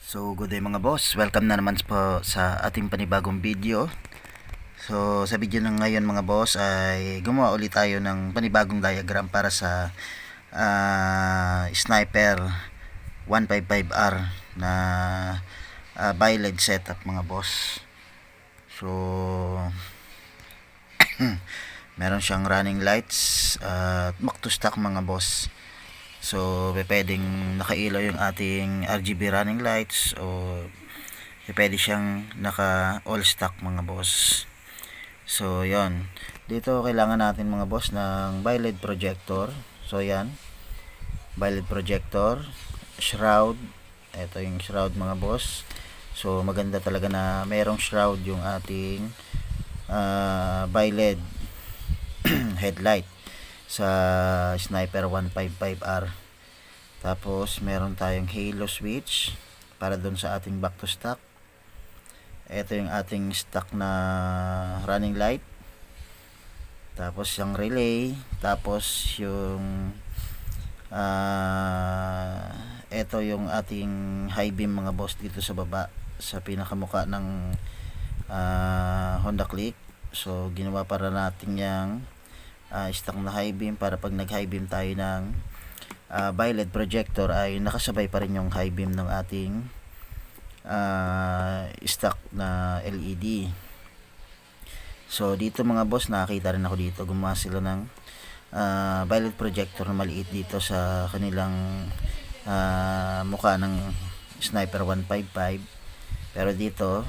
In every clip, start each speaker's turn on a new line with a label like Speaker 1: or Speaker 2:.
Speaker 1: So, good day mga boss. Welcome na naman po sa ating panibagong video. So, sa video ng ngayon mga boss ay gumawa ulit tayo ng panibagong diagram para sa ah, Sniper 155R na uh, bi-LED setup mga boss. So, meron siyang running lights at back to stock mga boss. So, pwedeng nakailaw yung ating RGB running lights o pwede siyang naka all stock mga boss. So, yon Dito kailangan natin mga boss ng bi-LED projector. So, yan. Bi-LED projector, shroud. Ito yung shroud mga boss. So, maganda talaga na merong shroud yung ating uh, bi-LED headlight sa Sniper 155R. Tapos meron tayong halo switch para doon sa ating back to stock. Ito yung ating stock na running light. Tapos yung relay, tapos yung ah ito yung ating high beam mga boss dito sa baba sa pinakamuka ng ah, Honda Click. So ginawa para natin yung uh, stock na high beam para pag nag high beam tayo ng uh, bi-LED projector ay nakasabay pa rin yung high beam ng ating uh, stock na LED so dito mga boss nakakita rin ako dito. Gumawa sila ng uh, bi-LED projector na maliit dito sa kanilang uh, mukha ng Sniper 155 pero dito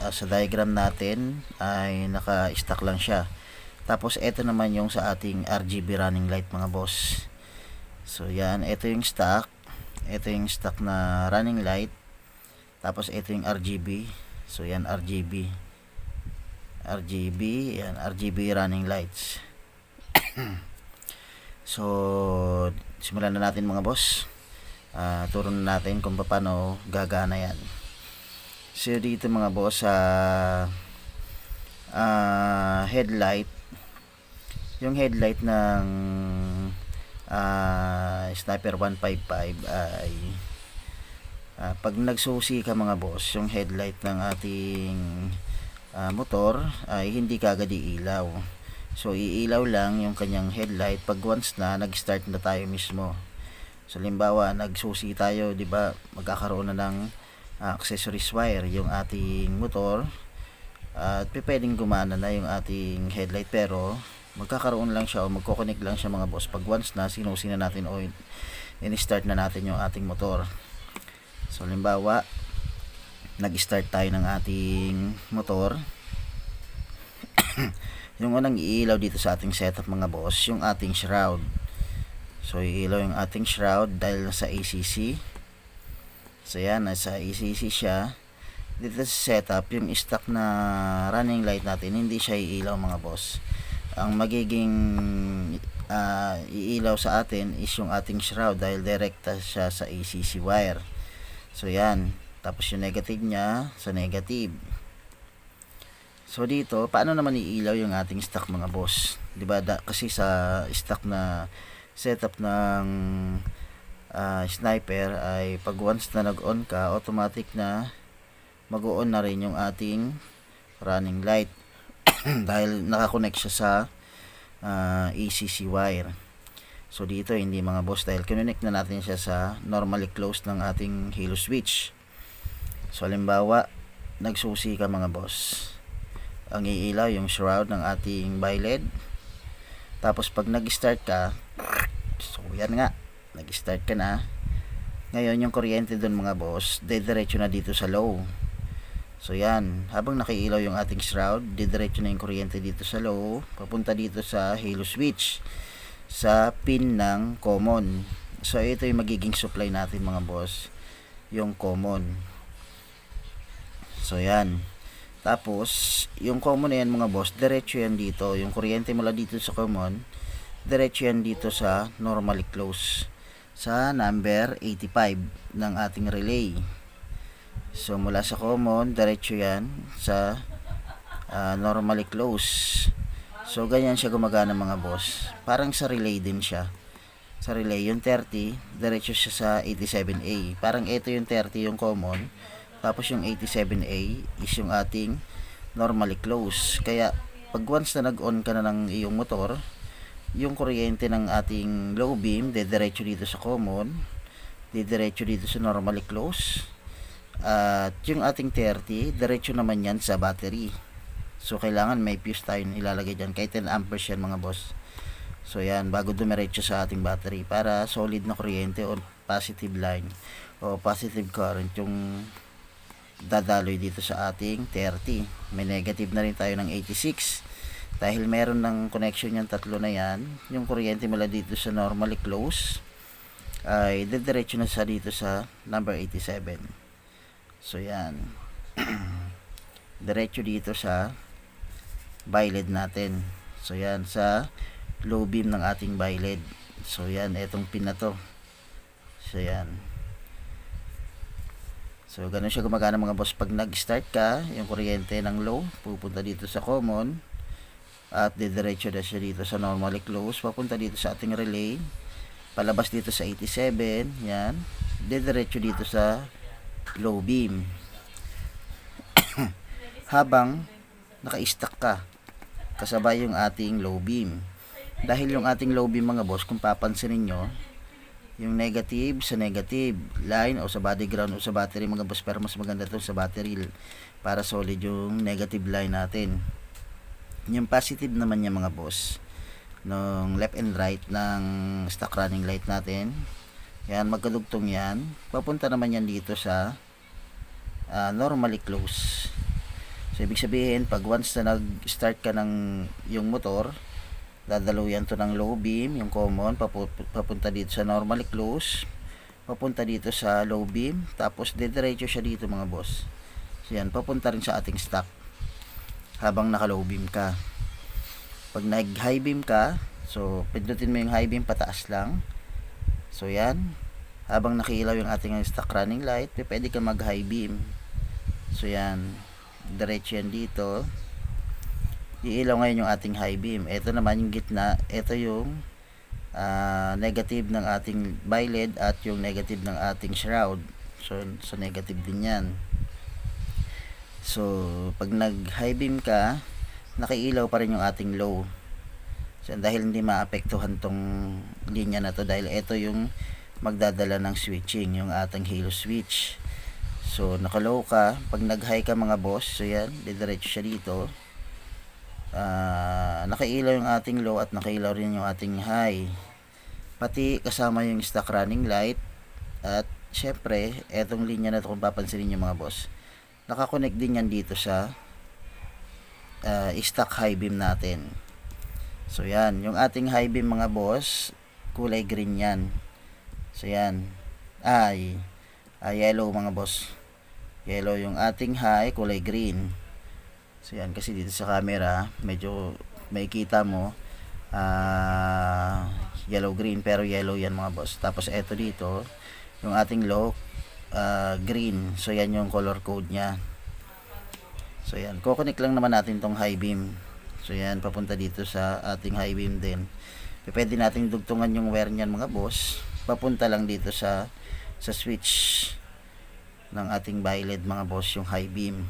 Speaker 1: uh, sa diagram natin ay naka-stock lang siya tapos ito naman yung sa ating RGB running light mga boss. So yan, ito yung stock. Ito yung stock na running light. Tapos ito yung RGB. So yan RGB. RGB, yan RGB running lights. so simulan na natin mga boss. Uh, turo na natin kung paano gagana yan. So dito mga boss sa uh, uh, headlight yung headlight ng uh, Sniper 155 ay uh, pag nagsusi ka mga boss yung headlight ng ating uh, motor ay hindi kagad iilaw. So iilaw lang yung kanyang headlight pag once na nag-start na tayo mismo. So limbawa nagsusi tayo di ba magkakaroon na ng uh, accessories wire yung ating motor at uh, pwedeng gumana na yung ating headlight. Pero magkakaroon lang siya o magkoconnect lang siya mga boss. Pag once na sinusin na natin o in-start na natin yung ating motor. So limbawa nag-start tayo ng ating motor. Yung unang iilaw dito sa ating setup mga boss yung ating shroud. So iilaw yung ating shroud dahil nasa ACC so yan nasa ACC siya. Dito sa setup yung stock na running light natin hindi siya iilaw mga boss ang magiging uh, iilaw sa atin is yung ating shroud dahil direkta siya sa ACC wire. So yan. Tapos yung negative niya sa negative. So dito paano naman iilaw yung ating stock mga boss? Di ba kasi sa stock na setup ng uh, sniper ay pag once na nag-on ka automatic na mag-on na rin yung ating running light dahil nakakonect siya sa uh, ACC wire. So dito hindi mga boss dahil connect na natin siya sa normally closed ng ating halo switch. So halimbawa, nagsusi ka mga boss. Ang iilaw yung shroud ng ating bi-LED. Tapos pag nag-start ka, so yan nga, nag-start ka na. Ngayon yung kuryente doon mga boss, dediretso na dito sa low. So yan, habang nakiilaw yung ating shroud, didiretso na yung kuryente dito sa low, papunta dito sa halo switch sa pin ng common. So ito yung magiging supply natin mga boss, yung common. So yan. Tapos, yung common na yan mga boss, diretso yan dito. Yung kuryente mula dito sa common, diretso yan dito sa normally close sa number 85 ng ating relay. So mula sa common, diretso yan sa uh, normally close. So ganyan siya gumagana mga boss. Parang sa relay din siya. sa relay. Yung 30, diretso siya sa 87A. Parang ito yung 30 yung common. Tapos yung 87A is yung ating normally close. Kaya pag once na nag-on ka na ng iyong motor, yung kuryente ng ating low beam, dediretso dito sa common, didiretso dito sa normally close. At yung ating 30, diretso naman yan sa battery. So, kailangan may fuse tayo ilalagay dyan. Kahit 10 amperes yan mga boss. So, yan. Bago dumiretso sa ating battery. Para solid na kuryente or positive line o positive current yung dadaloy dito sa ating 30. May negative na rin tayo ng 86. Dahil meron ng connection yung tatlo na yan, yung kuryente mula dito sa normally close ay didiretso na sa dito sa number 87. So yan. Diretso dito sa violet natin. So yan sa low beam ng ating violet. So yan, etong pin na to. So yan. So ganun siya gumagana mga boss pag nag-start ka, yung kuryente ng low pupunta dito sa common at didiretso na siya dito sa normally close, papunta dito sa ating relay palabas dito sa 87 yan didiretso dito sa low beam. Habang naka-stack ka kasabay yung ating low beam. Dahil yung ating low beam mga boss kung papansinin nyo yung negative sa negative line o sa body ground o sa battery mga boss pero mas maganda to sa battery para solid yung negative line natin. Yung positive naman niya mga boss ng left and right ng stock running light natin yan magkadugtong yan. Papunta naman yan dito sa uh, normally close. So ibig sabihin pag once na nag start ka ng yung motor dadalo yan to ng low beam yung common papu papunta dito sa normally close papunta dito sa low beam tapos didiretso siya dito mga boss. So yan papunta rin sa ating stock habang naka low beam ka. Pag nag high beam ka so pindutin mo yung high beam pataas lang so yan. Habang nakilaw yung ating stock running light pwede ka mag high beam. So yan. Diretso yan dito. Iilaw ngayon yung ating high beam. Ito naman yung gitna. Ito yung uh, negative ng ating violet at yung negative ng ating shroud. So, so negative din yan. So pag nag high beam ka nakailaw pa rin yung ating low. So, dahil hindi maapektuhan tong linya na to dahil ito yung magdadala ng switching, yung ating halo switch. So, nakalow ka, pag nag-high ka mga boss, so yan, didiretso siya dito. Uh, nakailaw yung ating low at nakailaw rin yung ating high. Pati kasama yung stock running light at syempre, etong linya na to kung papansinin nyo mga boss, nakakonect din yan dito sa uh, stock high beam natin. So yan, yung ating high beam mga boss, kulay green yan. So yan. Ay, ay yellow mga boss. Yellow yung ating high, kulay green. So yan, kasi dito sa camera, medyo may kita mo uh, yellow green pero yellow yan mga boss. Tapos eto dito, yung ating low uh, green. So yan yung color code niya. So yan, kukunik lang naman natin tong high beam. So yan, papunta dito sa ating high beam din. Pwede natin dugtungan yung wire niyan mga boss. Papunta lang dito sa sa switch ng ating violet mga boss yung high beam.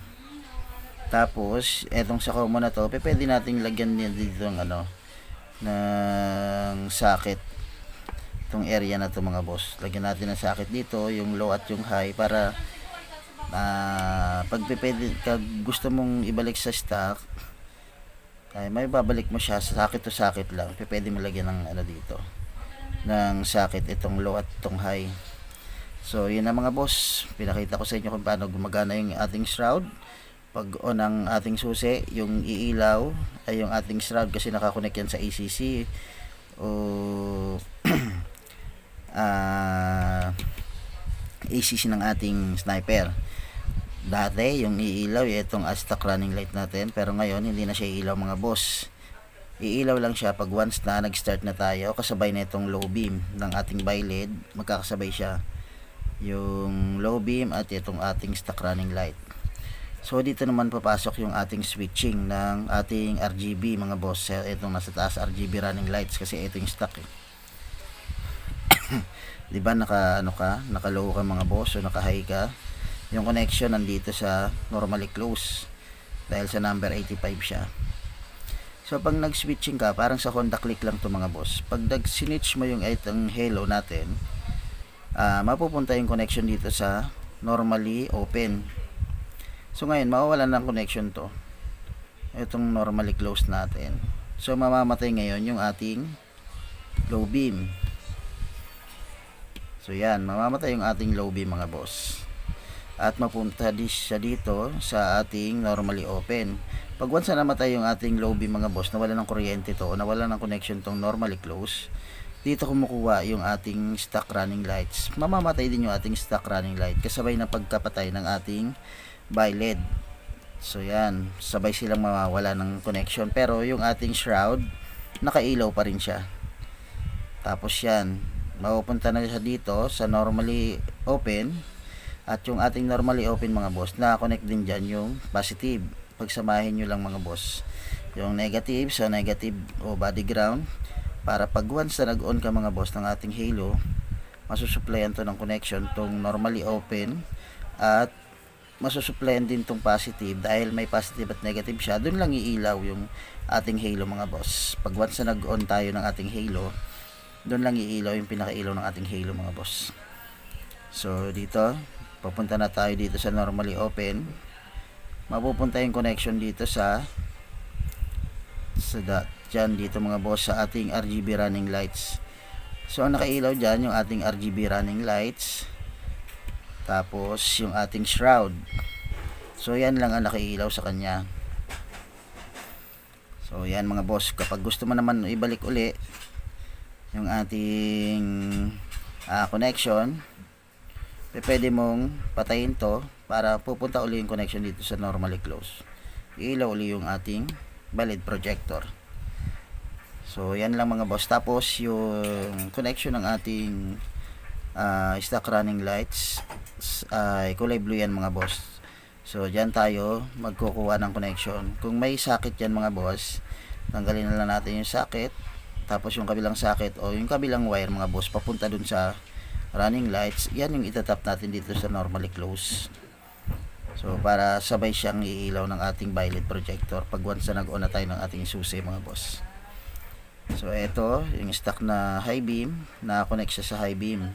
Speaker 1: Tapos, etong sa common na to, pwede nating lagyan din dito ng ano ng socket itong area na to mga boss. Lagyan natin ng socket dito, yung low at yung high para uh, pag pwede, kag gusto mong ibalik sa stock ay may babalik mo siya sa sakit to sakit lang. Pwede mo lagyan ng ano dito ng sakit itong low at itong high. So yun na mga boss. Pinakita ko sa inyo kung paano gumagana yung ating shroud. Pag on ang ating susi yung iilaw ay yung ating shroud kasi nakakonect yan sa ACC o uh, ACC ng ating sniper dati yung iilaw itong stock running light natin. Pero ngayon hindi na siya iilaw mga boss. Iilaw lang siya pag once na nag start na tayo kasabay na itong low beam ng ating violet magkakasabay siya. Yung low beam at itong ating stock running light. So dito naman papasok yung ating switching ng ating RGB mga boss. Itong nasa taas RGB running lights kasi ito yung stock eh. 'Di ba naka ano ka, naka low ka mga boss o naka high ka. Yung connection nandito sa normally close dahil sa number 85 siya. So pag nag-switching ka, parang sa Honda Click lang to mga boss. Pag nag-switch mo yung itong halo natin, ah mapupunta yung connection dito sa normally open. So ngayon, mawawalan ng connection to. Itong normally closed natin. So mamamatay ngayon yung ating low beam. So yan, mamamatay yung ating low beam mga boss. At mapunta di siya dito sa ating normally open. Pag once na namatay yung ating low beam mga boss, nawala ng kuryente to, nawala ng connection tong normally close, dito kumukuha yung ating stock running lights. Mamamatay din yung ating stock running light kasabay ng pagkapatay ng ating by LED. So yan, sabay silang mawawala ng connection. Pero yung ating shroud, nakailaw pa rin siya. Tapos yan, mapupunta na siya dito sa normally open. At yung ating normally open mga boss, na-connect din dyan yung positive. Pagsamahin nyo lang mga boss. Yung negative sa negative o body ground. Para pag once na nag-on ka mga boss ng ating halo, masusuplayan to ng connection tong normally open at masusuplayan din tong positive dahil may positive at negative siya doon lang iilaw yung ating halo mga boss pag once na nag-on tayo ng ating halo doon lang iilaw yung pinakailaw ng ating halo mga boss so dito papunta na tayo dito sa normally open mapupunta yung connection dito sa sa dot dyan dito mga boss sa ating RGB running lights so ang nakailaw dyan yung ating RGB running lights tapos yung ating shroud. So yan lang ang nakiilaw sa kanya. So yan mga boss, kapag gusto mo naman ibalik uli yung ating ah, connection, pwede mong patayin to para pupunta uli yung connection dito sa normally close. Iilaw uli yung ating valid projector. So yan lang mga boss. Tapos yung connection ng ating ah, stock running lights ay kulay blue yan mga boss. So diyan tayo magkukuha ng connection. Kung may sakit yan mga boss, tanggalin na lang natin yung sakit. Tapos yung kabilang sakit o yung kabilang wire mga boss papunta dun sa running lights. Yan yung itatap natin dito sa normally close. So para sabay siyang iilaw ng ating violet projector pag once na nag-on na tayo ng ating susi mga boss. So ito yung stock na high beam na connect siya sa high beam.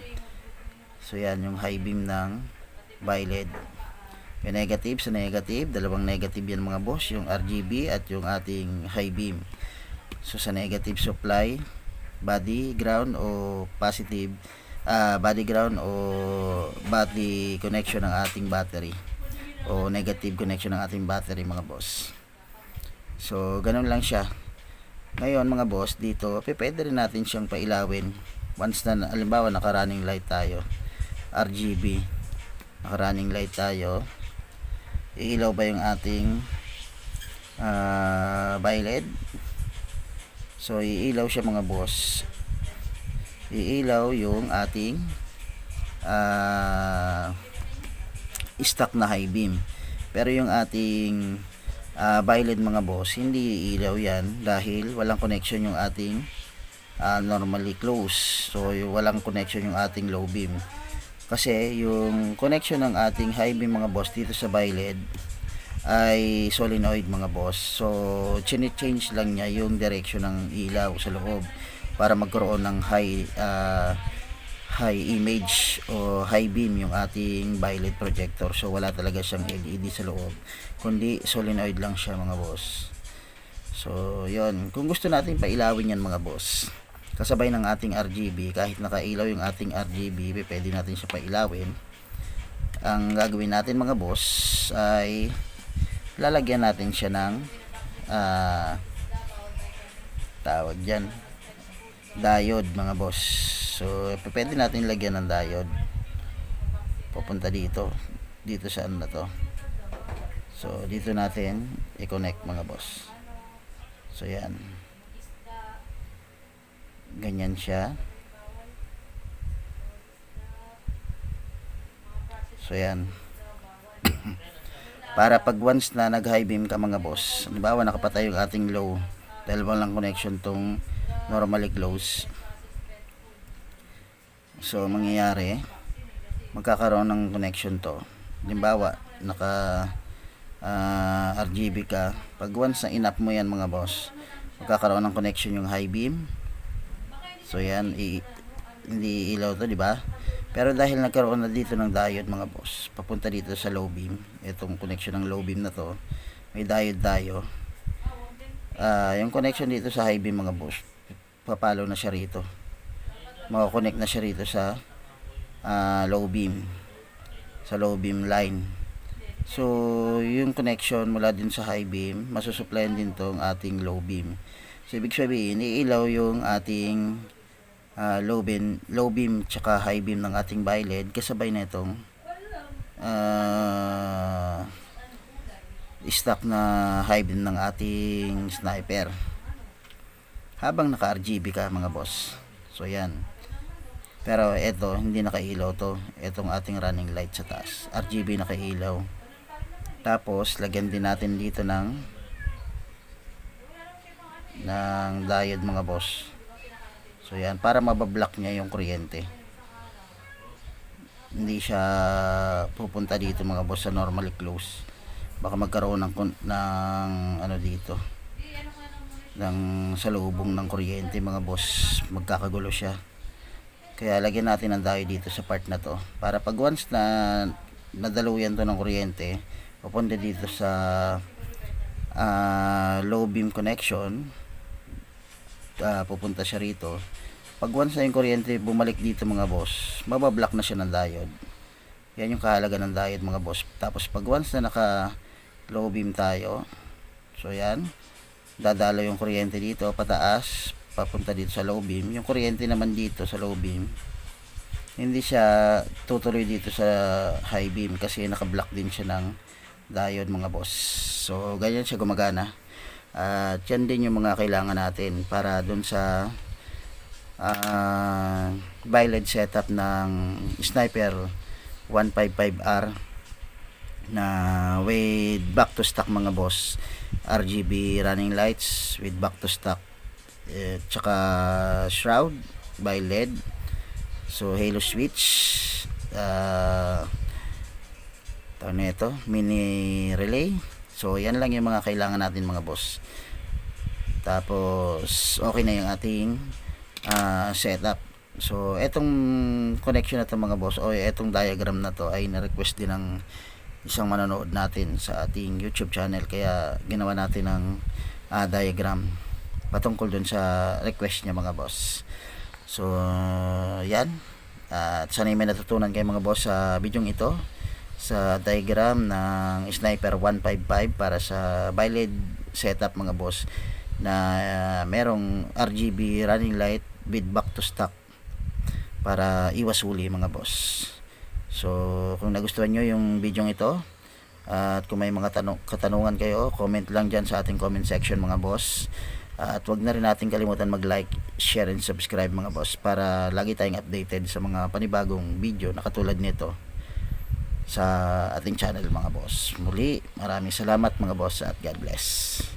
Speaker 1: So yan yung high beam ng violet. Yung negative sa negative, dalawang negative yan mga boss, yung RGB at yung ating high beam. So sa negative supply, body ground o positive, ah body ground o body connection ng ating battery o negative connection ng ating battery mga boss. So ganun lang siya. Ngayon mga boss, dito, pwede rin natin siyang pailawin. Once na, alimbawa, naka-running light tayo. RGB. Naka-running light tayo. Iilaw ba yung ating uh, violet? So, iilaw siya mga boss. Iilaw yung ating uh, stock na high beam. Pero yung ating uh, violet mga boss, hindi iilaw yan dahil walang connection yung ating uh, normally close. So, yung walang connection yung ating low beam. Kasi yung connection ng ating high beam mga boss dito sa violet ay solenoid mga boss. So, chine-change lang niya yung direction ng ilaw sa loob para magkaroon ng high uh, high image o high beam yung ating violet projector. So, wala talaga siyang LED sa loob. Kundi solenoid lang siya mga boss. So, yon Kung gusto natin pailawin yan mga boss, kasabay ng ating RGB, kahit nakailaw yung ating RGB, pwede natin siya pailawin. Ang gagawin natin mga boss ay lalagyan natin siya ng ah, tawag dyan diode mga boss. So pwede natin lagyan ng diode pupunta dito. Dito sa ano na to. So dito natin i-connect mga boss. So yan. Ganyan siya. So yan. Para pag once na nag high beam ka mga boss halimbawa nakapatay yung ating low dahil walang connection tong normally close So, mangyayari, magkakaroon ng connection to. Halimbawa, naka ah, RGB ka. Pag once na inap mo yan mga boss, magkakaroon ng connection yung high beam. So, yan, i- hindi ilaw to, di ba? Pero dahil nagkaroon na dito ng diode mga boss, papunta dito sa low beam, itong connection ng low beam na to, may diode tayo. Ah, yung connection dito sa high beam mga boss, papalo na siya rito. Makakonect na siya rito sa ah, low beam. Sa low beam line. So, yung connection mula din sa high beam, masusuplayan din tong ating low beam. So, ibig sabihin, iilaw yung ating ah, low beam, low beam tsaka high beam ng ating violet kasabay na itong ah, stock na high beam ng ating sniper. Habang naka RGB ka mga boss. So, yan. Pero ito, hindi nakailaw to. Itong ating running light sa taas. RGB nakailaw. Tapos, lagyan din natin dito ng ng diode mga boss. So, yan. Para mabablock niya yung kuryente. Hindi siya pupunta dito mga boss sa normally close. Baka magkaroon ng, ng ano dito ng salubong ng kuryente mga boss. Magkakagulo siya. Kaya lagyan natin ng diode dito sa part na to. Para pag once na nadaluyan to ng kuryente pupunta dito sa ah, low beam connection ah, pupunta siya rito. Pag once na yung kuryente bumalik dito mga boss mabablock na siya ng diode yan yung kahalaga ng diode mga boss. Tapos pag once na naka low beam tayo so yan dadalo yung kuryente dito pataas papunta dito sa low beam. Yung kuryente naman dito sa low beam hindi siya tutuloy dito sa high beam kasi naka-block din siya ng diode mga boss. So ganyan siya gumagana. At yan din yung mga kailangan natin para dun sa uh, violet setup ng sniper 155R na with back to stock mga boss. RGB running lights with back to stock. Eh, tsaka shroud by LED. So halo switch. Uh, tawag na ito mini relay. So yan lang yung mga kailangan natin mga boss. Tapos okay na yung ating ah, setup. So etong connection na to mga boss o etong diagram na to ay na-request din ng isang manonood natin sa ating YouTube channel kaya ginawa natin ng ah, diagram patungkol dun sa request niya mga boss. So yan. At sanay may natutunan kayo mga boss sa video ito sa diagram ng Sniper 155 para sa Byled setup mga boss na ah, merong RGB running light with back to stock para iwas huli mga boss So, kung nagustuhan nyo yung video ito, at kung may mga tanong, katanungan kayo, comment lang dyan sa ating comment section mga boss. At wag na rin natin kalimutan mag-like, share, and subscribe mga boss para lagi tayong updated sa mga panibagong video na katulad nito sa ating channel mga boss. Muli, maraming salamat mga boss at God bless.